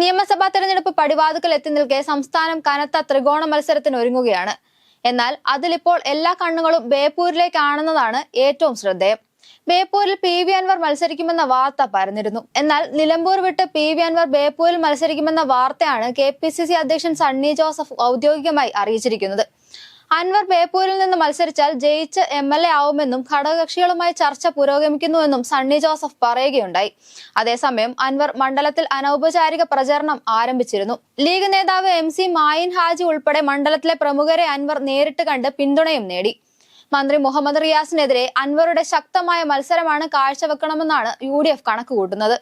നിയമസഭാ തെരഞ്ഞെടുപ്പ് പടിവാതുക്കൽ എത്തി നിൽക്കെ സംസ്ഥാനം കനത്ത ത്രികോണ മത്സരത്തിന് ഒരുങ്ങുകയാണ്. എന്നാൽ അതിലിപ്പോൾ എല്ലാ കണ്ണുകളും ബേപ്പൂരിലേക്കാണെന്നതാണ് ഏറ്റവും ശ്രദ്ധേയം. ബേപ്പൂരിൽ പി വി അൻവർ മത്സരിക്കുമെന്ന വാർത്ത പരന്നിരുന്നു. എന്നാൽ നിലമ്പൂർ വിട്ട് പി വി അൻവർ ബേപ്പൂരിൽ മത്സരിക്കുമെന്ന വാർത്തയാണ് കെ പി സി സി അധ്യക്ഷൻ സണ്ണി ജോസഫ് ഔദ്യോഗികമായി അറിയിച്ചിരിക്കുന്നത്. അൻവർ ബേപ്പൂരിൽ നിന്ന് മത്സരിച്ചാൽ ജയിച്ച് എം എൽ എ ആവുമെന്നും ഘടകകക്ഷികളുമായി ചർച്ച പുരോഗമിക്കുന്നുവെന്നും സണ്ണി ജോസഫ് പറയുകയുണ്ടായി. അതേസമയം അൻവർ മണ്ഡലത്തിൽ അനൗപചാരിക പ്രചരണം ആരംഭിച്ചിരുന്നു. ലീഗ് നേതാവ് എം സി മായിൻ ഹാജി ഉൾപ്പെടെ മണ്ഡലത്തിലെ പ്രമുഖരെ അൻവർ നേരിട്ട് കണ്ട് പിന്തുണയും നേടി. മന്ത്രി മുഹമ്മദ് റിയാസിനെതിരെ അൻവറുടെ ശക്തമായ മത്സരമാണ് കാഴ്ചവെക്കണമെന്നാണ് യു ഡി എഫ് കണക്കുകൂട്ടുന്നത്.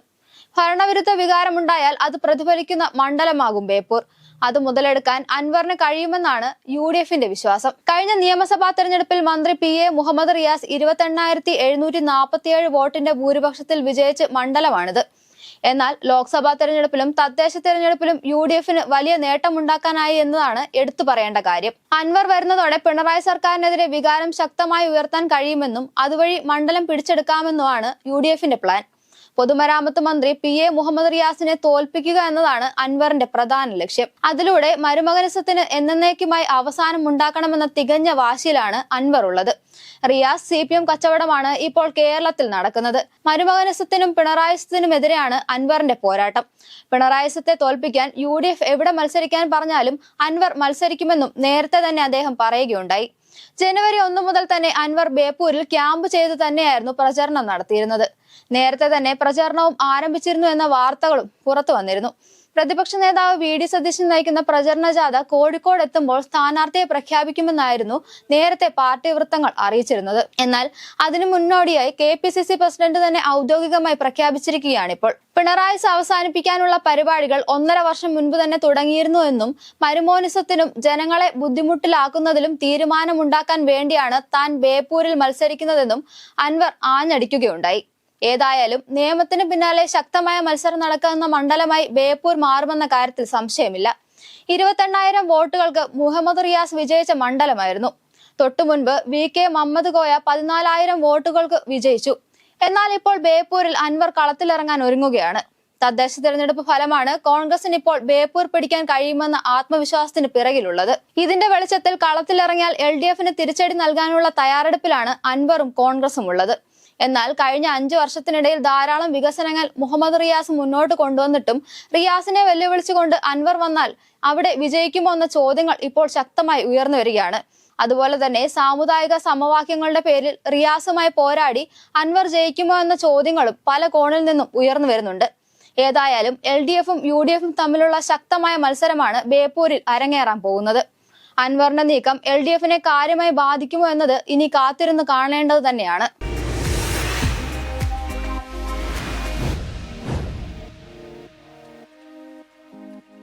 ഭരണവിരുദ്ധ വികാരമുണ്ടായാൽ അത് പ്രതിഫലിക്കുന്ന മണ്ഡലമാകും ബേപ്പൂർ. അത് മുതലെടുക്കാൻ അൻവറിന് കഴിയുമെന്നാണ് യു ഡി എഫിന്റെ വിശ്വാസം. കഴിഞ്ഞ നിയമസഭാ തെരഞ്ഞെടുപ്പിൽ മന്ത്രി പി എ മുഹമ്മദ് റിയാസ് ഇരുപത്തെണ്ണായിരത്തി എഴുന്നൂറ്റി നാൽപ്പത്തിയേഴ് വോട്ടിന്റെ ഭൂരിപക്ഷത്തിൽ വിജയിച്ച് മണ്ഡലമാണിത്. എന്നാൽ ലോക്സഭാ തെരഞ്ഞെടുപ്പിലും തദ്ദേശ തെരഞ്ഞെടുപ്പിലും യു ഡി എഫിന് വലിയ നേട്ടമുണ്ടാക്കാനായി എന്നതാണ് എടുത്തു പറയേണ്ട കാര്യം. അൻവർ വരുന്നതോടെ പിണറായി സർക്കാരിനെതിരെ വികാരം ശക്തമായി ഉയർത്താൻ കഴിയുമെന്നും അതുവഴി മണ്ഡലം പിടിച്ചെടുക്കാമെന്നുമാണ് യു ഡി എഫിന്റെ പ്ലാൻ. പൊതുമരാമത്ത് മന്ത്രി പി എ മുഹമ്മദ് റിയാസിനെ തോൽപ്പിക്കുക എന്നതാണ് അൻവറിന്റെ പ്രധാന ലക്ഷ്യം. അതിലൂടെ മരുമകനസത്തിന് എന്നേക്കുമായി അവസാനം ഉണ്ടാക്കണമെന്ന തികഞ്ഞ വാശിയിലാണ് അൻവർ ഉള്ളത്. റിയാസ് സി പി എം കച്ചവടമാണ് ഇപ്പോൾ കേരളത്തിൽ നടക്കുന്നത്. മരുമകനസത്തിനും പിണറായിസത്തിനുമെതിരെയാണ് അൻവറിന്റെ പോരാട്ടം. പിണറായിസത്തെ തോൽപ്പിക്കാൻ യു എവിടെ മത്സരിക്കാൻ പറഞ്ഞാലും അൻവർ മത്സരിക്കുമെന്നും നേരത്തെ തന്നെ അദ്ദേഹം പറയുകയുണ്ടായി. ജനുവരി ഒന്നു മുതൽ തന്നെ അൻവർ ബേപ്പൂരിൽ ക്യാമ്പ് ചെയ്ത് തന്നെയായിരുന്നു പ്രചരണം നടത്തിയിരുന്നത്. നേരത്തെ തന്നെ പ്രചരണവും ആരംഭിച്ചിരുന്നു എന്ന വാർത്തകളും പുറത്തു വന്നിരുന്നു. പ്രതിപക്ഷ നേതാവ് വി ഡി സതീശൻ നയിക്കുന്ന പ്രചരണ ജാഥ കോഴിക്കോട് എത്തുമ്പോൾ സ്ഥാനാർത്ഥിയെ പ്രഖ്യാപിക്കുമെന്നായിരുന്നു നേരത്തെ പാർട്ടി വൃത്തങ്ങൾ അറിയിച്ചിരുന്നത്. എന്നാൽ അതിനു മുന്നോടിയായി K P C C president തന്നെ ഔദ്യോഗികമായി പ്രഖ്യാപിച്ചിരിക്കുകയാണിപ്പോൾ. പിണറായി അവസാനിപ്പിക്കാനുള്ള പരിപാടികൾ ഒന്നര വർഷം മുൻപ് തന്നെ തുടങ്ങിയിരുന്നു എന്നും മരുമോനിസത്തിനും ജനങ്ങളെ ബുദ്ധിമുട്ടിലാക്കുന്നതിലും തീരുമാനമുണ്ടാക്കാൻ വേണ്ടിയാണ് താൻ ബേപ്പൂരിൽ മത്സരിക്കുന്നതെന്നും അൻവർ ആഞ്ഞടിക്കുകയുണ്ടായി. ഏതായാലും നിയമത്തിന് പിന്നാലെ ശക്തമായ മത്സരം നടക്കുന്ന മണ്ഡലമായി ബേപ്പൂർ മാറുമെന്ന കാര്യത്തിൽ സംശയമില്ല. ഇരുപത്തെണ്ണായിരം വോട്ടുകൾക്ക് മുഹമ്മദ് റിയാസ് വിജയിച്ച മണ്ഡലമായിരുന്നു. തൊട്ടുമുൻപ് വി കെ മമ്മദ് കോയ പതിനാലായിരം വോട്ടുകൾക്ക് വിജയിച്ചു. എന്നാൽ ഇപ്പോൾ ബേപ്പൂരിൽ അൻവർ കളത്തിലിറങ്ങാൻ ഒരുങ്ങുകയാണ്. തദ്ദേശ തെരഞ്ഞെടുപ്പ് ഫലമാണ് കോൺഗ്രസിന് ഇപ്പോൾ ബേപ്പൂർ പിടിക്കാൻ കഴിയുമെന്ന ആത്മവിശ്വാസത്തിന് പിറകിലുള്ളത്. ഇതിന്റെ വെളിച്ചത്തിൽ കളത്തിലിറങ്ങിയാൽ എൽ ഡി എഫിന് തിരിച്ചടി നൽകാനുള്ള തയ്യാറെടുപ്പിലാണ് അൻവറും കോൺഗ്രസും ഉള്ളത്. എന്നാൽ കഴിഞ്ഞ അഞ്ചു വർഷത്തിനിടയിൽ ധാരാളം വികസനങ്ങൾ മുഹമ്മദ് റിയാസ് മുന്നോട്ട് കൊണ്ടുവന്നിട്ടും റിയാസിനെ വെല്ലുവിളിച്ചുകൊണ്ട് അൻവർ വന്നാൽ അവിടെ വിജയിക്കുമോ എന്ന ചോദ്യങ്ങൾ ഇപ്പോൾ ശക്തമായി ഉയർന്നു വരികയാണ്. അതുപോലെ തന്നെ സാമുദായിക സമവാക്യങ്ങളുടെ പേരിൽ റിയാസുമായി പോരാടി അൻവർ ജയിക്കുമോ എന്ന ചോദ്യങ്ങളും പല കോണിൽ നിന്നും ഉയർന്നു വരുന്നുണ്ട്. ഏതായാലും എൽ ഡി എഫും യു ഡി എഫും തമ്മിലുള്ള ശക്തമായ മത്സരമാണ് ബേപ്പൂരിൽ അരങ്ങേറാൻ പോകുന്നത്. അൻവറിന്റെ നീക്കം എൽ ഡി എഫിനെ കാര്യമായി ബാധിക്കുമോ എന്നത് ഇനി കാത്തിരുന്ന് കാണേണ്ടത് തന്നെയാണ്.